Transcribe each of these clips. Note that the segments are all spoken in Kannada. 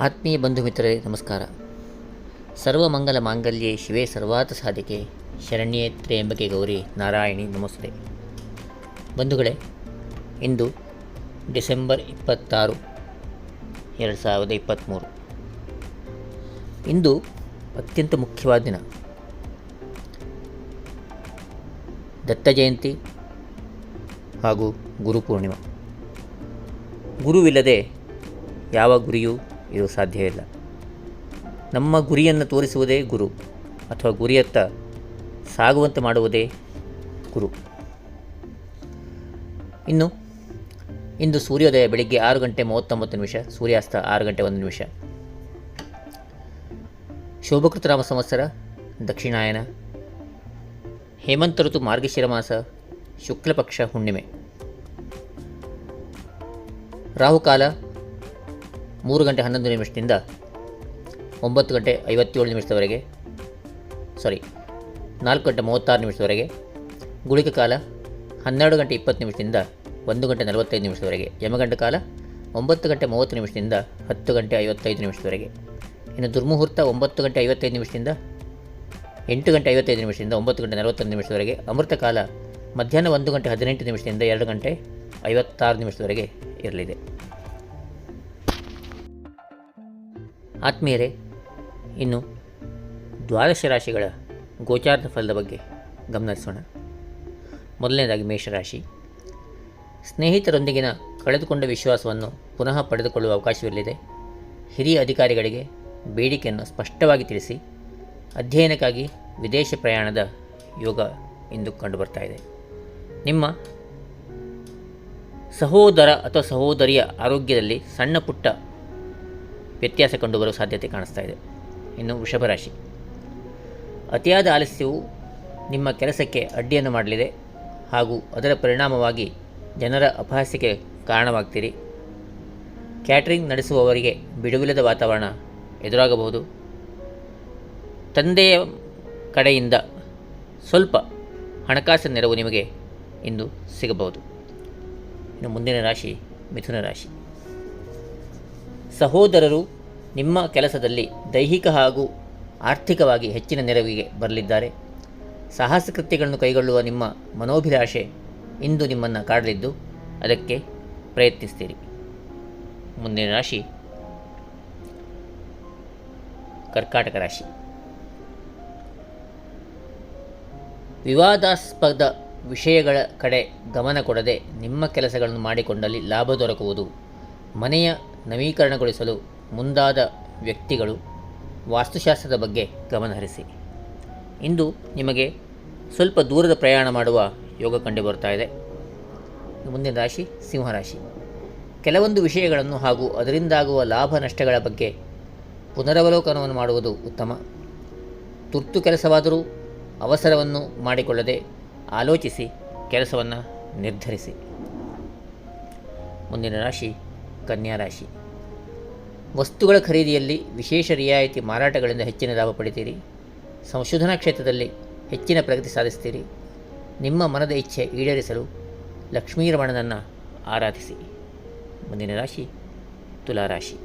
ಆತ್ಮೀಯ ಬಂಧು ಮಿತ್ರರೇ ನಮಸ್ಕಾರ. ಸರ್ವಮಂಗಲ ಮಾಂಗಲ್ಯೆ ಶಿವೇ ಸರ್ವಾತ ಸಾಧಿಕೆ ಶರಣ್ಯೇ ತ್ರ್ಯಂಬಕೆ ಗೌರಿ ನಾರಾಯಣಿ ನಮಸ್ತೆ. ಬಂಧುಗಳೇ, ಇಂದು ಡಿಸೆಂಬರ್ ಇಪ್ಪತ್ತಾರು, ಎರಡು ಸಾವಿರದ ಇಪ್ಪತ್ತ್ಮೂರು. ಇಂದು ಅತ್ಯಂತ ಮುಖ್ಯವಾದ ದಿನ. ದತ್ತ ಜಯಂತಿ ಹಾಗೂ ಗುರುಪೂರ್ಣಿಮಾ ಗುರುವಿಲ್ಲದೆ ಯಾವ ಗುರಿಯೂ ಇದು ಸಾಧ್ಯವಿಲ್ಲ ನಮ್ಮ ಗುರಿಯನ್ನು ತೋರಿಸುವುದೇ ಗುರು ಅಥವಾ ಗುರಿಯತ್ತ ಸಾಗುವಂತೆ ಮಾಡುವುದೇ ಗುರು. ಇನ್ನು, ಇಂದು ಸೂರ್ಯೋದಯ ಬೆಳಿಗ್ಗೆ ಆರು ಗಂಟೆ ಮೂವತ್ತೊಂಬತ್ತು ನಿಮಿಷ, ಸೂರ್ಯಾಸ್ತ ಆರು ಗಂಟೆ ಒಂದು ನಿಮಿಷ. ಶೋಭಕೃತರಾಮ ಸಂವತ್ಸರ, ದಕ್ಷಿಣಾಯನ ಹೇಮಂತ ಋತು ಮಾರ್ಗಶಿರ ಮಾಸ, ಶುಕ್ಲಪಕ್ಷ ಹುಣ್ಣಿಮೆ. ರಾಹುಕಾಲ ಮೂರು ಗಂಟೆ ಹನ್ನೊಂದು ನಿಮಿಷದಿಂದ ಒಂಬತ್ತು ಗಂಟೆ ಐವತ್ತೇಳು ನಿಮಿಷದವರೆಗೆ ಸಾರಿ ನಾಲ್ಕು ಗಂಟೆ ಮೂವತ್ತಾರು ನಿಮಿಷದವರೆಗೆ ಗುಳಿಕ ಕಾಲ ಹನ್ನೆರಡು ಗಂಟೆ ಇಪ್ಪತ್ತು ನಿಮಿಷದಿಂದ ಒಂದು ಗಂಟೆ ನಲವತ್ತೈದು ನಿಮಿಷದವರೆಗೆ, ಯಮಗಂಡ ಕಾಲ ಒಂಬತ್ತು ಗಂಟೆ ಮೂವತ್ತು ನಿಮಿಷದಿಂದ ಹತ್ತು ಗಂಟೆ ಐವತ್ತೈದು ನಿಮಿಷದವರೆಗೆ. ಇನ್ನು ದುರ್ಮುಹೂರ್ತ ಒಂಬತ್ತು ಗಂಟೆ ಐವತ್ತೈದು ನಿಮಿಷದಿಂದ ಎಂಟು ಗಂಟೆ ಐವತ್ತೈದು ನಿಮಿಷದಿಂದ ಒಂಬತ್ತು ಗಂಟೆ ನಲವತ್ತೊಂದು ನಿಮಿಷದವರೆಗೆ, ಅಮೃತ ಕಾಲ ಮಧ್ಯಾಹ್ನ ಒಂದು ಗಂಟೆ ಹದಿನೆಂಟು ನಿಮಿಷದಿಂದ ಎರಡು ಗಂಟೆ ಐವತ್ತಾರು ನಿಮಿಷದವರೆಗೆ ಇರಲಿದೆ. ಆತ್ಮೀಯರೇ, ಇನ್ನು ದ್ವಾದಶ ರಾಶಿಗಳ ಗೋಚಾರದ ಫಲದ ಬಗ್ಗೆ ಗಮನಿಸೋಣ. ಮೊದಲನೇದಾಗಿ ಮೇಷರಾಶಿ. ಸ್ನೇಹಿತರೊಂದಿಗಿನ ಕಳೆದುಕೊಂಡ ವಿಶ್ವಾಸವನ್ನು ಪುನಃ ಪಡೆದುಕೊಳ್ಳುವ ಅವಕಾಶವಿರಲಿದೆ. ಹಿರಿಯ ಅಧಿಕಾರಿಗಳಿಗೆ ಬೇಡಿಕೆಯನ್ನು ಸ್ಪಷ್ಟವಾಗಿ ತಿಳಿಸಿ, ಅಧ್ಯಯನಕ್ಕಾಗಿ ವಿದೇಶ ಪ್ರಯಾಣದ ಯೋಗ ಇಂದು ಕಂಡುಬರ್ತಾ ಇದೆ. ನಿಮ್ಮ ಸಹೋದರ ಅಥವಾ ಸಹೋದರಿಯ ಆರೋಗ್ಯದಲ್ಲಿ ಸಣ್ಣ ಪುಟ್ಟ ವ್ಯತ್ಯಾಸ ಕಂಡುಬರುವ ಸಾಧ್ಯತೆ ಕಾಣಿಸ್ತಾ ಇದೆ. ಇನ್ನು ವೃಷಭ ರಾಶಿ. ಅತಿಯಾದ ಆಲಸ್ಯವು ನಿಮ್ಮ ಕೆಲಸಕ್ಕೆ ಅಡ್ಡಿಯನ್ನು ಮಾಡಲಿದೆ ಹಾಗೂ ಅದರ ಪರಿಣಾಮವಾಗಿ ಜನರ ಅಪಹಾಸ್ಯಕ್ಕೆ ಕಾರಣವಾಗ್ತೀರಿ. ಕ್ಯಾಟ್ರಿಂಗ್ ನಡೆಸುವವರಿಗೆ ಬಿಡುವಿಲ್ಲದ ವಾತಾವರಣ ಎದುರಾಗಬಹುದು. ತಂದೆಯ ಕಡೆಯಿಂದ ಸ್ವಲ್ಪ ಹಣಕಾಸಿನ ನೆರವು ನಿಮಗೆ ಇಂದು ಸಿಗಬಹುದು. ಇನ್ನು ಮುಂದಿನ ರಾಶಿ ಮಿಥುನ ರಾಶಿ. ಸಹೋದರರು ನಿಮ್ಮ ಕೆಲಸದಲ್ಲಿ ದೈಹಿಕ ಹಾಗೂ ಆರ್ಥಿಕವಾಗಿ ಹೆಚ್ಚಿನ ನೆರವಿಗೆ ಬರಲಿದ್ದಾರೆ. ಸಾಹಸ ಕೃತ್ಯಗಳನ್ನು ಕೈಗೊಳ್ಳುವ ನಿಮ್ಮ ಮನೋಭಿಲಾಷೆ ಇಂದು ನಿಮ್ಮನ್ನು ಕಾಡಲಿದ್ದು, ಅದಕ್ಕೆ ಪ್ರಯತ್ನಿಸ್ತೀರಿ. ಮುಂದಿನ ರಾಶಿ. ಕರ್ಕಾಟಕ ರಾಶಿ. ವಿವಾದಾಸ್ಪದ ವಿಷಯಗಳ ಕಡೆ ಗಮನ ಕೊಡದೆ ನಿಮ್ಮ ಕೆಲಸಗಳನ್ನು ಮಾಡಿಕೊಂಡಲ್ಲಿ ಲಾಭ ದೊರಕುವುದು ಮನೆಯ ನವೀಕರಣಗೊಳಿಸಲು ಮುಂದಾದ ವ್ಯಕ್ತಿಗಳು ವಾಸ್ತುಶಾಸ್ತ್ರದ ಬಗ್ಗೆ ಗಮನಹರಿಸಿ ಇಂದು ನಿಮಗೆ ಸ್ವಲ್ಪ ದೂರದ ಪ್ರಯಾಣ ಮಾಡುವ ಯೋಗ ಕಂಡುಬರ್ತಾ ಇದೆ. ಮುಂದಿನ ರಾಶಿ ಸಿಂಹರಾಶಿ ಕೆಲವೊಂದು ವಿಷಯಗಳನ್ನು ಹಾಗೂ ಅದರಿಂದಾಗುವ ಲಾಭ ನಷ್ಟಗಳ ಬಗ್ಗೆ ಪುನರವಲೋಕನವನ್ನು ಮಾಡುವುದು ಉತ್ತಮ. ತುರ್ತು ಕೆಲಸವಾದರೂ ಅವಸರವನ್ನು ಮಾಡಿಕೊಳ್ಳದೆ ಆಲೋಚಿಸಿ ಕೆಲಸವನ್ನು ನಿರ್ಧರಿಸಿ. ಮುಂದಿನ ರಾಶಿ ಕನ್ಯಾ ರಾಶಿ ವಸ್ತುಗಳ ಖರೀದಿಯಲ್ಲಿ ವಿಶೇಷ ರಿಯಾಯಿತಿ ಮಾರಾಟಗಳಿಂದ ಹೆಚ್ಚಿನ ಲಾಭ ಪಡಿತೀರಿ ಸಂಶೋಧನಾ ಕ್ಷೇತ್ರದಲ್ಲಿ ಹೆಚ್ಚಿನ ಪ್ರಗತಿ ಸಾಧಿಸ್ತೀರಿ. ನಿಮ್ಮ ಮನದ ಇಚ್ಛೆ ಈಡೇರಿಸಲು ಲಕ್ಷ್ಮೀರಮಣನನ್ನು ಆರಾಧಿಸಿ. ಮುಂದಿನ ರಾಶಿ ತುಲಾರಾಶಿ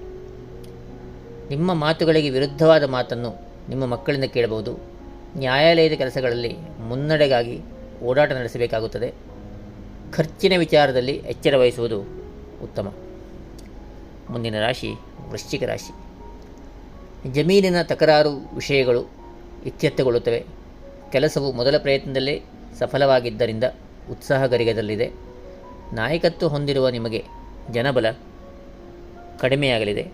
ನಿಮ್ಮ ಮಾತುಗಳಿಗೆ ವಿರುದ್ಧವಾದ ಮಾತನ್ನು ನಿಮ್ಮ ಮಕ್ಕಳಿಂದ ಕೇಳಬಹುದು. ನ್ಯಾಯಾಲಯದ ಕೆಲಸಗಳಲ್ಲಿ ಮುನ್ನಡೆಗಾಗಿ ಓಡಾಟ ನಡೆಸಬೇಕಾಗುತ್ತದೆ. ಖರ್ಚಿನ ವಿಚಾರದಲ್ಲಿ ಎಚ್ಚರ ವಹಿಸುವುದು ಉತ್ತಮ. ಮುಂದಿನ ರಾಶಿ ವೃಶ್ಚಿಕ ರಾಶಿ. ಜಮೀನಿನ ತಕರಾರು ವಿಷಯಗಳು ಇತ್ಯರ್ಥಗೊಳ್ಳುತ್ತವೆ. ಕೆಲಸವು ಮೊದಲ ಪ್ರಯತ್ನದಲ್ಲೇ ಸಫಲವಾಗಿದ್ದರಿಂದ ಉತ್ಸಾಹ ಗರಿಗದಲ್ಲಿದೆ. ನಾಯಕತ್ವ ಹೊಂದಿರುವ ನಿಮಗೆ ಜನಬಲ ಕಡಿಮೆಯಾಗಲಿದೆ.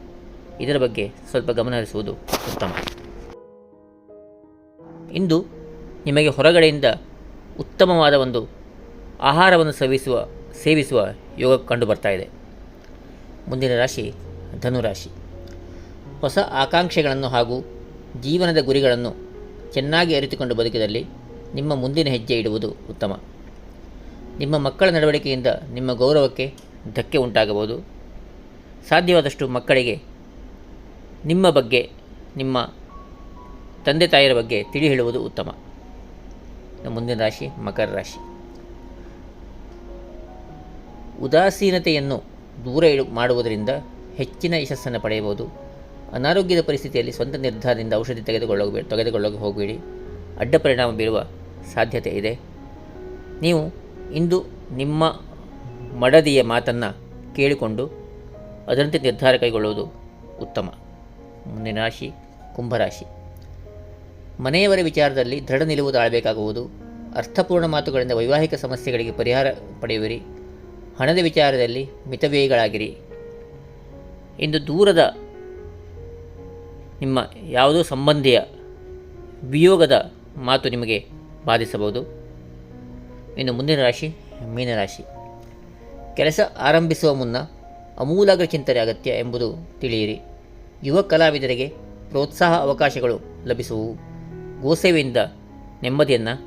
ಇದರ ಬಗ್ಗೆ ಸ್ವಲ್ಪ ಗಮನಹರಿಸುವುದು ಉತ್ತಮ. ಇಂದು ನಿಮಗೆ ಹೊರಗಡೆಯಿಂದ ಉತ್ತಮವಾದ ಒಂದು ಆಹಾರವನ್ನು ಸೇವಿಸುವ ಸೇವಿಸುವ ಯೋಗ ಕಂಡುಬರ್ತಾ ಇದೆ. ಮುಂದಿನ ರಾಶಿ ಧನುರಾಶಿ. ಹೊಸ ಆಕಾಂಕ್ಷೆಗಳನ್ನು ಹಾಗೂ ಜೀವನದ ಗುರಿಗಳನ್ನು ಚೆನ್ನಾಗಿ ಅರಿತುಕೊಂಡು ಬದುಕಿದಲ್ಲಿ ನಿಮ್ಮ ಮುಂದಿನ ಹೆಜ್ಜೆ ಇಡುವುದು ಉತ್ತಮ. ನಿಮ್ಮ ಮಕ್ಕಳ ನಡವಳಿಕೆಯಿಂದ ನಿಮ್ಮ ಗೌರವಕ್ಕೆ ಧಕ್ಕೆ ಉಂಟಾಗಬಹುದು. ಸಾಧ್ಯವಾದಷ್ಟು ಮಕ್ಕಳಿಗೆ ನಿಮ್ಮ ಬಗ್ಗೆ, ನಿಮ್ಮ ತಂದೆ ತಾಯಿಯರ ಬಗ್ಗೆ ತಿಳಿ ಹೇಳುವುದು ಉತ್ತಮ. ಮುಂದಿನ ರಾಶಿ ಮಕರ ರಾಶಿ. ಉದಾಸೀನತೆಯನ್ನು ದೂರ ಇಡು ಮಾಡುವುದರಿಂದ ಹೆಚ್ಚಿನ ಯಶಸ್ಸನ್ನು ಪಡೆಯಬಹುದು. ಅನಾರೋಗ್ಯದ ಪರಿಸ್ಥಿತಿಯಲ್ಲಿ ಸ್ವಂತ ನಿರ್ಧಾರದಿಂದ ಔಷಧಿ ತೆಗೆದುಕೊಳ್ಳ ತೆಗೆದುಕೊಳ್ಳೋಕೆ ಹೋಗಬೇಡಿ. ಅಡ್ಡ ಪರಿಣಾಮ ಬೀರುವ ಸಾಧ್ಯತೆ ಇದೆ. ನೀವು ಇಂದು ನಿಮ್ಮ ಮಡದಿಯ ಮಾತನ್ನು ಕೇಳಿಕೊಂಡು ಅದರಂತೆ ನಿರ್ಧಾರ ಕೈಗೊಳ್ಳುವುದು ಉತ್ತಮ. ಮುಂದಿನ ರಾಶಿ ಕುಂಭರಾಶಿ. ಮನೆಯವರ ವಿಚಾರದಲ್ಲಿ ದೃಢ ನಿಲುವು ತಾಳಬೇಕಾಗುವುದು. ಅರ್ಥಪೂರ್ಣ ಮಾತುಗಳಿಂದ ವೈವಾಹಿಕ ಸಮಸ್ಯೆಗಳಿಗೆ ಪರಿಹಾರ ಪಡೆಯುವಿರಿ. ಹಣದ ವಿಚಾರದಲ್ಲಿ ಮಿತವ್ಯಯಿಗಳಾಗಿರಿ. ಇಂದು ದೂರದ ನಿಮ್ಮ ಯಾವುದೋ ಸಂಬಂಧಿಯ ವಿಯೋಗದ ಮಾತು ನಿಮಗೆ ಬಾಧಿಸಬಹುದು. ಇನ್ನು ಮುಂದಿನ ರಾಶಿ ಮೀನರಾಶಿ ಕೆಲಸ ಆರಂಭಿಸುವ ಮುನ್ನ ಅಮೂಲಾಗ್ರ ಚಿಂತನೆ ಅಗತ್ಯ ಎಂಬುದು ತಿಳಿಯಿರಿ. ಯುವ ಕಲಾವಿದರಿಗೆ ಪ್ರೋತ್ಸಾಹ ಅವಕಾಶಗಳು ಲಭಿಸುವು. ಗೋಸೇವೆಯಿಂದ ನೆಮ್ಮದಿಯನ್ನು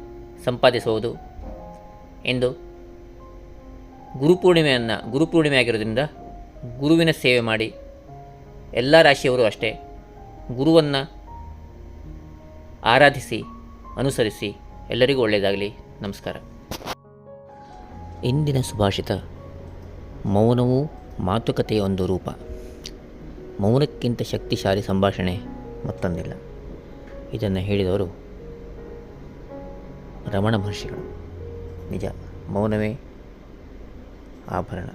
ಸಂಪಾದಿಸುವುದು. ಎಂದು ಗುರುಪೂರ್ಣಿಮೆಯನ್ನು, ಗುರುಪೂರ್ಣಿಮೆ ಆಗಿರೋದ್ರಿಂದ ಗುರುವಿನ ಸೇವೆ ಮಾಡಿ ಎಲ್ಲ ರಾಶಿಯವರು ಅಷ್ಟೇ ಗುರುವನ್ನು ಆರಾಧಿಸಿ, ಅನುಸರಿಸಿ ಎಲ್ಲರಿಗೂ ಒಳ್ಳೆಯದಾಗಲಿ. ನಮಸ್ಕಾರ. ಇಂದಿನ ಸುಭಾಷಿತ ಮೌನವು ಮಾತುಕತೆಯ ಒಂದು ರೂಪ. ಮೌನಕ್ಕಿಂತ ಶಕ್ತಿಶಾಲಿ ಸಂಭಾಷಣೆ ಮತ್ತೊಂದಿಲ್ಲ. ಇದನ್ನು ಹೇಳಿದವರು ರಮಣ ಮಹರ್ಷಿಗಳು. ನಿಜ, ಮೌನವೇ ఆభరణ.